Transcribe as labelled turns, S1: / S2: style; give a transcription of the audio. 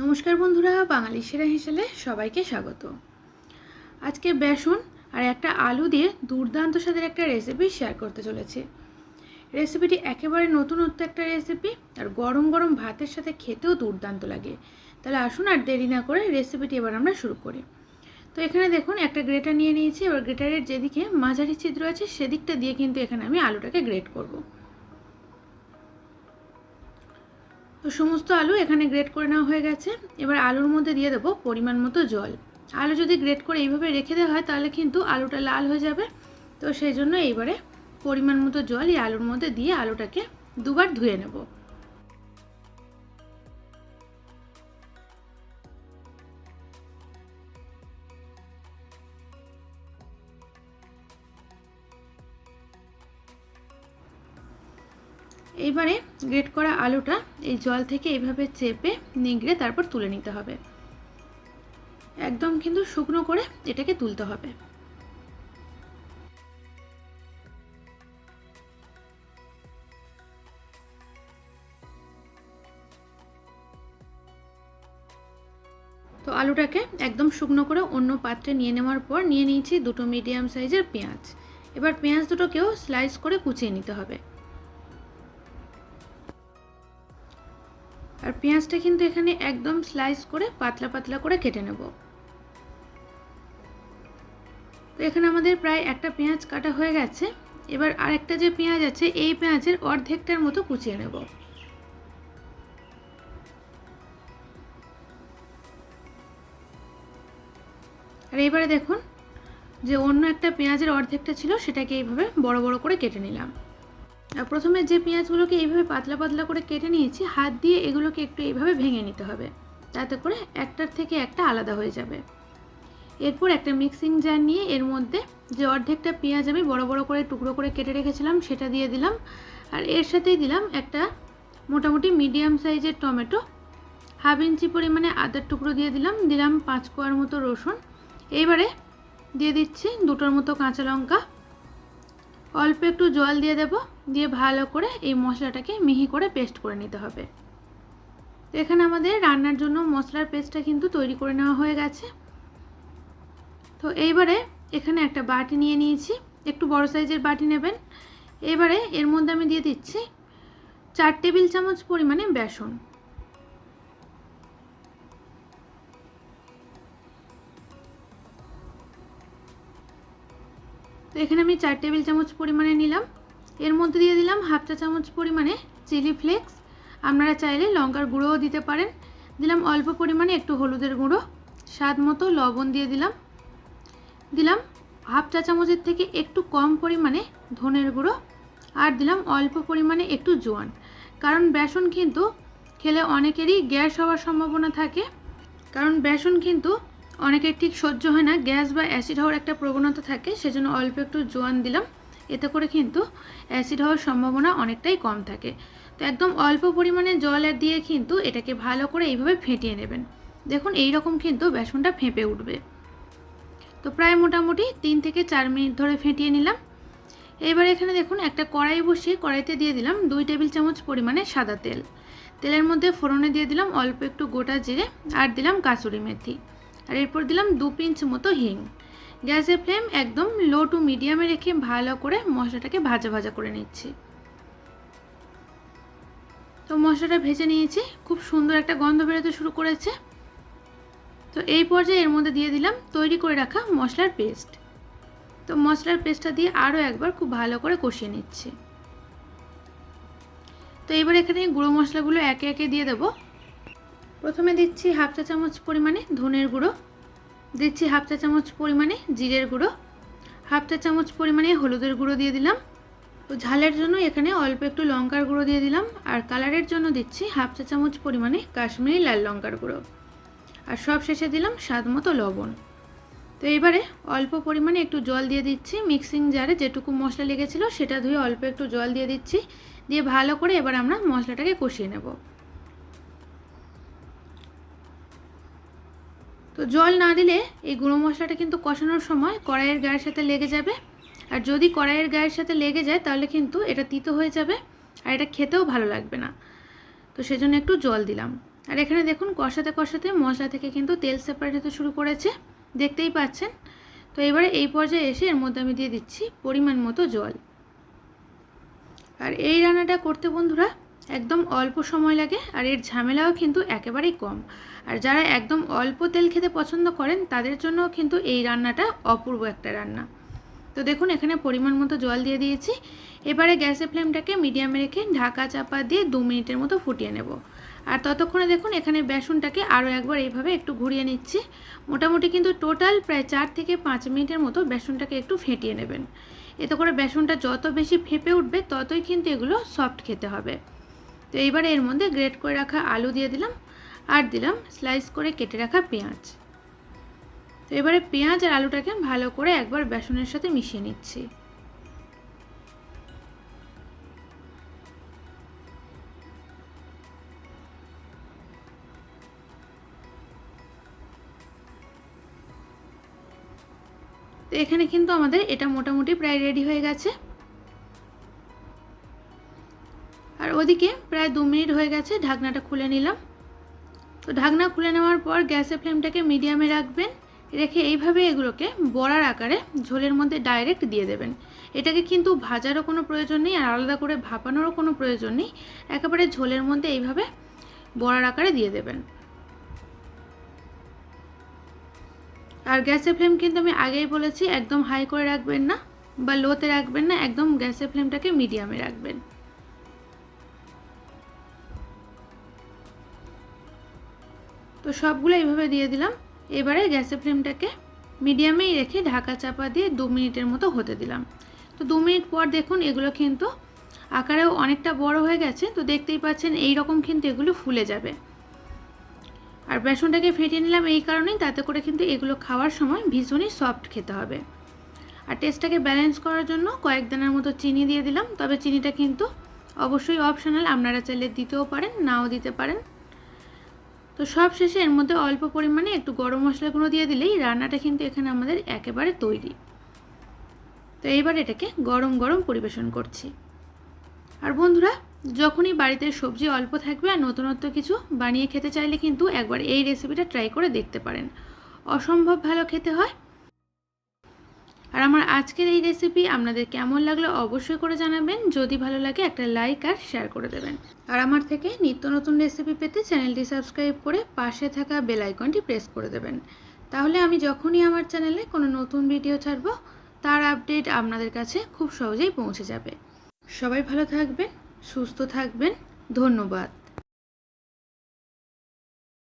S1: নমস্কার বন্ধুরা, বাঙালি সেরা হিসেলে সবাইকে স্বাগত। আজকে বেসন আর একটা আলু দিয়ে দুর্দান্ত স্বাদের একটা রেসিপি শেয়ার করতে চলেছি। রেসিপিটি একেবারে নতুনত্ব একটা রেসিপি আর গরম গরম ভাতের সাথে খেতেও দুর্দান্ত লাগে। তাহলে আসুন আর দেরি না করে রেসিপিটি এবার আমরা শুরু করি। তো এখানে দেখুন, একটা গ্রেটার নিয়ে নিয়েছি। এবার গ্রেটারের যেদিকে মাঝারি ছিদ্র আছে, সেদিকটা দিয়ে কিন্তু এখানে আমি আলুটাকে গ্রেট করব। তো সমস্ত আলু এখানে গ্রেট করে নেওয়া হয়ে গেছে। এবার আলুর মধ্যে দিয়ে দেবো পরিমাণ মতো জল। আলু যদি গ্রেট করে এইভাবে রেখে দেওয়া হয়, তাহলে কিন্তু আলুটা লাল হয়ে যাবে। তো সেই জন্য এইবারে পরিমাণ মতো জল এই আলুর মধ্যে দিয়ে আলুটাকে দুবার ধুয়ে নেব। এইবারে গ্রেট করা আলুটা এই জল থেকে এভাবে চেপে নিগড়ে তারপর তুলে নিতে হবে। একদম কিন্তু শুকনো করে এটাকে তুলতে হবে। তো আলুটাকে একদম শুকনো করে অন্য পাত্রে নিয়ে নেওয়ার পর নিয়ে নিয়েছি দুটো মিডিয়াম সাইজের পেঁয়াজ। এবার পেঁয়াজ দুটোকেও স্লাইস করে কুচিয়ে নিতে হবে। আর পেঁয়াজটা কিন্তু এখানে একদম স্লাইস করে পাতলা পাতলা করে কেটে নেব। তো এখানে আমাদের প্রায় একটা পেঁয়াজ কাটা হয়ে গেছে। এবার আরেকটা যে পেঁয়াজ আছে, এই পেঁয়াজের অর্ধেকটার মতো কুচিয়ে নেব। আর এবারে দেখুন যে অন্য একটা পেঁয়াজের অর্ধেকটা ছিল, সেটাকে এইভাবে বড় বড় করে কেটে নিলাম। প্রথমে যে পেঁয়াজগুলোকে এইভাবে পাতলা পাতলা করে কেটে নিয়েছি, হাত দিয়ে এগুলোকে একটু এইভাবে ভেঙে নিতে হবে। তাতে করে একটার থেকে একটা আলাদা হয়ে যাবে। এরপর একটা মিক্সিং জার নিয়ে এর মধ্যে যে অর্ধেকটা পেঁয়াজ আমি বড় বড় করে টুকরো করে কেটে রেখেছিলাম, সেটা দিয়ে দিলাম। আর এর সাথেই দিলাম একটা মোটামুটি মিডিয়াম সাইজের টমেটো। হাফ ইঞ্চি পরিমাণে আদার টুকরো দিয়ে দিলাম দিলাম পাঁচ কোয়ার মতো রসুন। এইবারে দিয়ে দিচ্ছি দুটোর মতো কাঁচা লঙ্কা। অল্প একটু জল দিয়ে দেব। দিয়ে ভালো করে এই মশলাটাকে মিহি করে পেস্ট করে নিতে হবে। এখানে আমাদের রান্নার জন্য মশলার পেস্টটা কিন্তু তৈরি করে নেওয়া হয়ে গেছে। তো এইবারে এখানে একটা বাটি নিয়ে নিয়েছি। একটু বড় সাইজের বাটি নেবেন। এবারে এর মধ্যে আমি দিয়ে দিচ্ছি চার টেবিল চামচ পরিমাণে বেসন। তো এখানে আমি চার টেবিল চামচ পরিমাণে নিলাম। এর মধ্যে দিয়ে দিলাম হাফ চা চামচ পরিমাণে চিলি ফ্লেক্স। আপনারা চাইলে লঙ্কার গুঁড়োও দিতে পারেন। দিলাম অল্প পরিমাণে একটু হলুদের গুঁড়ো, স্বাদ মতো লবণ দিয়ে দিলাম। দিলাম হাফ চা চামচের থেকে একটু কম পরিমাণে ধনের গুঁড়ো আর দিলাম অল্প পরিমাণে একটু জোয়ান। কারণ বেসন কিন্তু খেলে অনেকেরই গ্যাস হওয়ার সম্ভাবনা থাকে। কারণ বেসন কিন্তু অনেকের ঠিক সহ্য হয় না, গ্যাস বা অ্যাসিড হওয়ার একটা প্রবণতা থাকে, সেজন্য অল্প একটু জোয়ান দিলাম। এতে করে কিন্তু অ্যাসিড হওয়ার সম্ভাবনা অনেকটাই কম থাকে। তো একদম অল্প পরিমাণে জল দিয়ে কিন্তু এটাকে ভালো করে এইভাবে ফেটিয়ে নেবেন। দেখুন এই রকম কিন্তু বেসনটা ফেঁপে উঠবে। তো প্রায় মোটামুটি তিন থেকে চার মিনিট ধরে ফেটিয়ে নিলাম। এবার এখানে দেখুন, একটা কড়াই বসিয়ে কড়াইতে দিয়ে দিলাম দুই টেবিল চামচ পরিমাণে সাদা তেল। তেলের মধ্যে ফোড়নে দিয়ে দিলাম অল্প একটু গোটা জিরে আর দিলাম কাসুরি মেথি। আর এরপর দিলাম দু পিঞ্চ মতো হিং। গ্যাসের ফ্লেম একদম লো টু মিডিয়ামে রেখে ভালো করে মশলাটাকে ভাজা ভাজা করে নিচ্ছি। তো মশলাটা ভেজে নিয়েছি, খুব সুন্দর একটা গন্ধ বেরোতে শুরু করেছে। তো এই পর্যায়ে এর মধ্যে দিয়ে দিলাম তৈরি করে রাখা মশলার পেস্ট। তো মশলার পেস্টটা দিয়ে আরও একবার খুব ভালো করে কষিয়ে নিচ্ছি। তো এবার এখানে গুঁড়ো মশলাগুলো একে একে দিয়ে দেবো। প্রথমে দিচ্ছি হাফ চা চামচ পরিমাণে ধনের গুঁড়ো। দিচ্ছি হাফ চা চামচ পরিমাণে জিরের গুঁড়ো। হাফ চা চামচ পরিমাণে হলুদের গুঁড়ো দিয়ে দিলাম। তো ঝালের জন্য এখানে অল্প একটু লঙ্কার গুঁড়ো দিয়ে দিলাম। আর কালারের জন্য দিচ্ছি হাফ চা চামচ পরিমাণে কাশ্মীরি লাল লঙ্কার গুঁড়ো। আর সব শেষে দিলাম স্বাদ মতো লবণ। তো এবারে অল্প পরিমাণে একটু জল দিয়ে দিচ্ছি মিক্সিং জারে যেটুকু মশলা লেগেছিলো সেটা ধুয়ে অল্প একটু জল দিয়ে দিচ্ছি। দিয়ে ভালো করে এবার আমরা মশলাটাকে কষিয়ে নেব। তো জল না দিলে এই গুঁড়ো মশলাটা কিন্তু কষানোর সময় কড়াইয়ের গায়ের সাথে লেগে যাবে। আর যদি কড়াইয়ের গায়ের সাথে লেগে যায়, তাহলে কিন্তু এটা তিতো হয়ে যাবে আর এটা খেতেও ভালো লাগবে না। তো সেজন্য একটু জল দিলাম। আর এখানে দেখুন, কষাতে কষাতে মশলা থেকে কিন্তু তেল সেপারেট হতে শুরু করেছে। দেখতেই পাচ্ছেন? তো এবারে এই পর্যায়ে এসে এর মধ্যে আমি দিয়ে দিচ্ছি পরিমাণ মতো জল। আর এই রান্নাটা করতে বন্ধুরা একদম অল্প সময় লাগে আর এর ঝামেলাও কিন্তু একেবারেই কম। আর যারা একদম অল্প তেল খেতে পছন্দ করেন, তাদের জন্য কিন্তু এই রান্নাটা অপূর্ব একটা রান্না। তো দেখুন, এখানে পরিমাণ মতো জল দিয়ে দিয়েছি। এবারে গ্যাসের ফ্লেমটাকে মিডিয়ামে রেখে ঢাকা চাপা দিয়ে দু মিনিটের মতো ফুটিয়ে নেব। আর ততক্ষণে দেখুন, এখানে বেসনটাকে আরও একবার এইভাবে একটু ঘুরিয়ে নিচ্ছি। মোটামুটি কিন্তু টোটাল প্রায় চার থেকে পাঁচ মিনিটের মতো বেসনটাকে একটু ফেটিয়ে নেবেন। এতে করে বেসনটা যত বেশি ফেপে উঠবে, ততই কিন্তু এগুলো সফট খেতে হবে। তো এইবারে এর মধ্যে গ্রেট করে রাখা আলু দিয়ে দিলাম, আর দিলাম স্লাইস করে কেটে রাখা পেঁয়াজ। তো এবারে পেঁয়াজ আর আলুটাকে ভালো করে একবার বেসনের সাথে মিশিয়ে নিচ্ছি। তো এখানে কিন্তু আমাদের এটা মোটামুটি প্রায় রেডি হয়ে গেছে। ওদিকে প্রায় দু মিনিট হয়ে গেছে, ঢাকনাটা খুলে নিলাম। তো ঢাকনা খুলে নেওয়ার পর গ্যাসের ফ্লেমটাকে মিডিয়ামে রাখবেন, রেখে এইভাবে এগুলোকে বড়ার আকারে ঝোলের মধ্যে ডাইরেক্ট দিয়ে দেবেন। এটাকে কিন্তু ভাজারও কোনো প্রয়োজন নেই আর আলাদা করে ভাপানোরও কোনো প্রয়োজন নেই, একেবারে ঝোলের মধ্যে এইভাবে বড়ার আকারে দিয়ে দেবেন। আর গ্যাসের ফ্লেম কিন্তু আমি আগেই বলেছি, একদম হাই করে রাখবেন না বা লোতে রাখবেন না, একদম গ্যাসের ফ্লেমটাকে মিডিয়ামে রাখবেন। তো সবগুলো এইভাবে দিয়ে দিলাম। এবারে গ্যাসের ফ্লেমটাকে মিডিয়ামেই রেখে ঢাকা চাপা দিয়ে দু মিনিটের মতো হতে দিলাম। তো দু মিনিট পর দেখুন এগুলো কিন্তু আকারেও অনেকটা বড় হয়ে গেছে। তো দেখতেই পাচ্ছেন এই রকম কিন্তু এগুলো ফুলে যাবে। আর বেসনটাকে ফেটিয়ে নিলাম এই কারণেই, তাতে করে কিন্তু এগুলো খাওয়ার সময় ভীষণই সফট খেতে হবে। আর টেস্টটাকে ব্যালেন্স করার জন্য কয়েক দানার মতো চিনি দিয়ে দিলাম। তবে চিনিটা কিন্তু অবশ্যই অপশনাল আপনারা চাইলে দিতেও পারেন, নাও দিতে পারেন। তো সব শেষে এর মধ্যে অল্প পরিমাণে একটু গরম মশলা গুঁড়ো দিয়ে দিলেই রান্নাটা কিন্তু এখানে আমাদের একেবারে তৈরি। তো এইবার এটাকে গরম গরম পরিবেশন করছি। আর বন্ধুরা, যখনই বাড়িতে সবজি অল্প থাকবে আর নতুনত্ব কিছু বানিয়ে খেতে চাইলে কিন্তু একবার এই রেসিপিটা ট্রাই করে দেখতে পারেন। অসম্ভব ভালো খেতে হয় আর আমার আজকের এই রেসিপি আপনাদের কেমন লাগল অবশ্যই করে জানাবেন। যদি ভালো লাগে একটা লাইক আর শেয়ার করে দেবেন। আর আমার থেকে নিত্য নতুন রেসিপি পেতে চ্যানেলটি সাবস্ক্রাইব করে পাশে থাকা বেল আইকনটি প্রেস করে দেবেন। তাহলে আমি যখনই আমার চ্যানেলে কোনো নতুন ভিডিও ছাড়ব, তার আপডেট আপনাদের কাছে খুব সহজেই পৌঁছে যাবে। সবাই ভালো থাকবেন, সুস্থ থাকবেন। ধন্যবাদ।